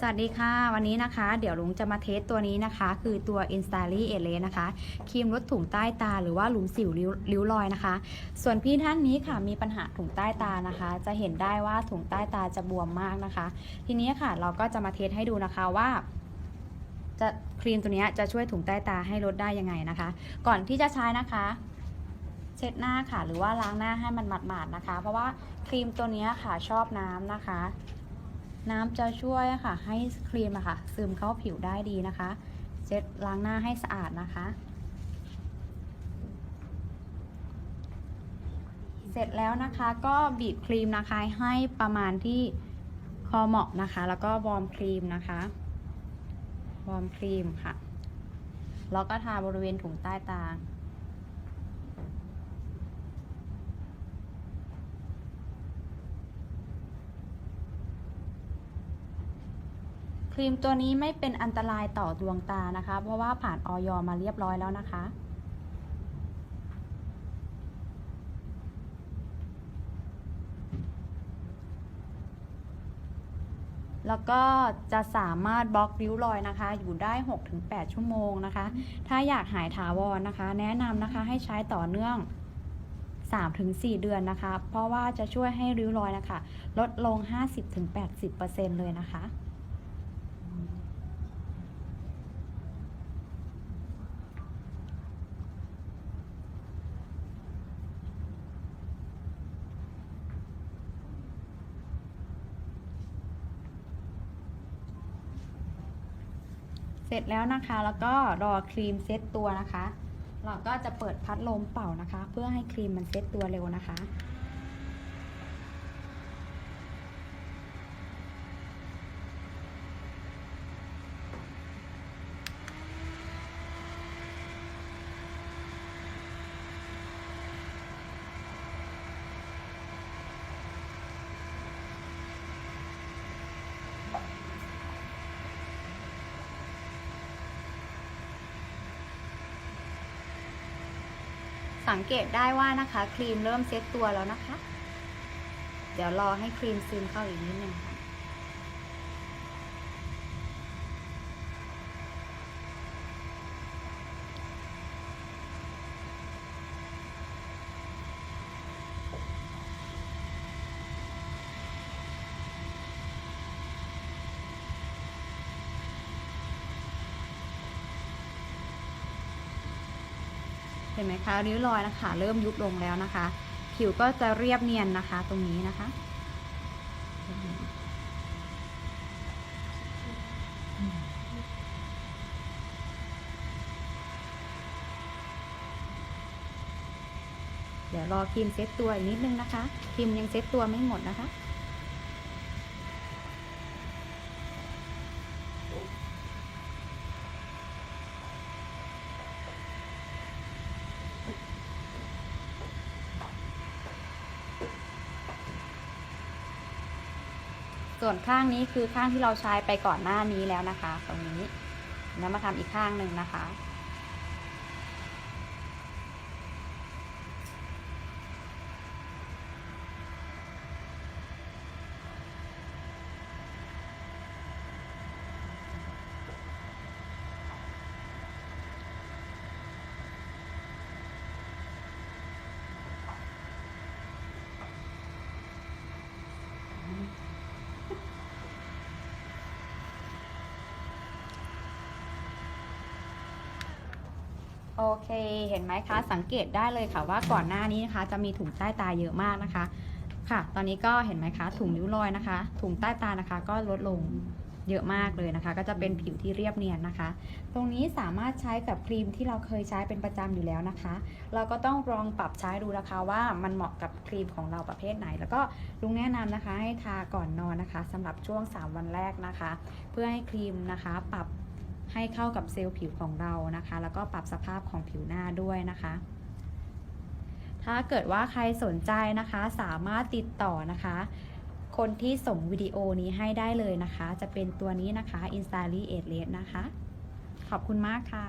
สวัสดีค่ะ วันนี้นะคะ เดี๋ยวลุงจะมาเทสตัวนี้นะคะ คือตัว i n s t a l y e l e นะคะครีมลดถุงใต้ตาหรือว่าหลุมสิวริ้วรอยนะคะ ส่วนพี่ท่านนี้ค่ะมีปัญหาถุงใต้ตานะคะ จะเห็นได้ว่าถุงใต้ตาจะบวมมากนะคะ ทีนี้ค่ะเราก็จะมาเทสให้ดูนะคะว่าจะครีมตัวนี้จะช่วยถุงใต้ตาให้ลดได้ยังไงนะคะ ก่อนที่จะใช้นะคะเช็ดหน้าค่ะ หรือว่าล้างหน้าให้มันหมาดๆนะคะ เพราะว่าครีมตัวนี้ค่ะชอบน้ำนะคะ น้ำจะช่วยค่ะ ให้ครีมอะค่ะ ซึมเข้าผิวได้ดีนะคะ เช็ดล้างหน้าให้สะอาดนะคะ เสร็จแล้วนะคะก็บีบครีมนะคะให้ประมาณที่คอเหมาะนะคะ แล้วก็วอร์มครีมนะคะวอร์มครีมค่ะ แล้วก็ทาบริเวณถุงใต้ตา รีมตัวนี้ไม่เป็นอันตรายต่อดวงตานะคะ เพราะว่าผ่านออยมาเรียบร้อยแล้วนะคะ แล้วก็จะสามารถบล็อกริ้วรอยนะคะ อยู่ได้ 6-8 ชั่วโมงนะคะ ถ้าอยากหายถาวรนะคะ แนะนำนะคะให้ใช้ต่อเนื่อง3-4 เดือนนะคะ เพราะว่าจะช่วยให้ริ้วรอยนะคะ ลดลง 50-80%เลยนะคะ เสร็จแล้วนะคะ แล้วก็รอครีมเซ็ตตัวนะคะ เราก็จะเปิดพัดลมเป่านะคะ เพื่อให้ครีมมันเซ็ตตัวเร็วนะคะ สังเกตได้ว่านะคะ ครีมเริ่มเซ็ตตัวแล้วนะคะ เดี๋ยวรอให้ครีมซึมเข้าอีกนิดนึงค่ะ ห็นไหมคะริ้วรอยนะคะ เริ่มยุบลงแล้วนะคะ ผิวก็จะเรียบเนียนนะคะ ตรงนี้นะคะเดี๋ยวรอครีมเซ็ตตัวอีกนิดนึงนะคะครีมยังเซ็ตตัวไม่หมดนะคะ ส่วนข้างนี้คือข้างที่เราใช้ไปก่อนหน้านี้แล้วนะคะ ตรงนี้แล้วมาทำอีกข้างหนึ่งนะคะ โอเคเห็นไหมคะสังเกตได้เลยค่ะว่าก่อนหน้านี้นะคะ จะมีถุงใต้ตาเยอะมากนะคะ ค่ะ ตอนนี้ก็เห็นไหมคะ ถุงริ้วรอยนะคะ ถุงใต้ตานะคะ ก็ลดลงเยอะมากเลยนะคะ ก็จะเป็นผิวที่เรียบเนียนนะคะ ตรงนี้สามารถใช้กับครีมที่เราเคยใช้เป็นประจำอยู่แล้วนะคะ เราก็ต้องลองปรับใช้ดูนะคะว่ามันเหมาะกับครีมของเราประเภทไหน แล้วก็ลุงแนะนำนะคะ ให้ทาก่อนนอนนะคะสำหรับช่วง 3 วันแรกนะคะ เพื่อให้ครีมนะคะ ปรับ ให้เข้ากับเซลล์ผิวของเรานะคะ แล้วก็ปรับสภาพของผิวหน้าด้วยนะคะ ถ้าเกิดว่าใครสนใจนะคะ สามารถติดต่อนะคะ คนที่ส่งวิดีโอนี้ให้ได้เลยนะคะ จะเป็นตัวนี้นะคะ i n s t a l i a t e นะคะ ขอบคุณมากค่ะ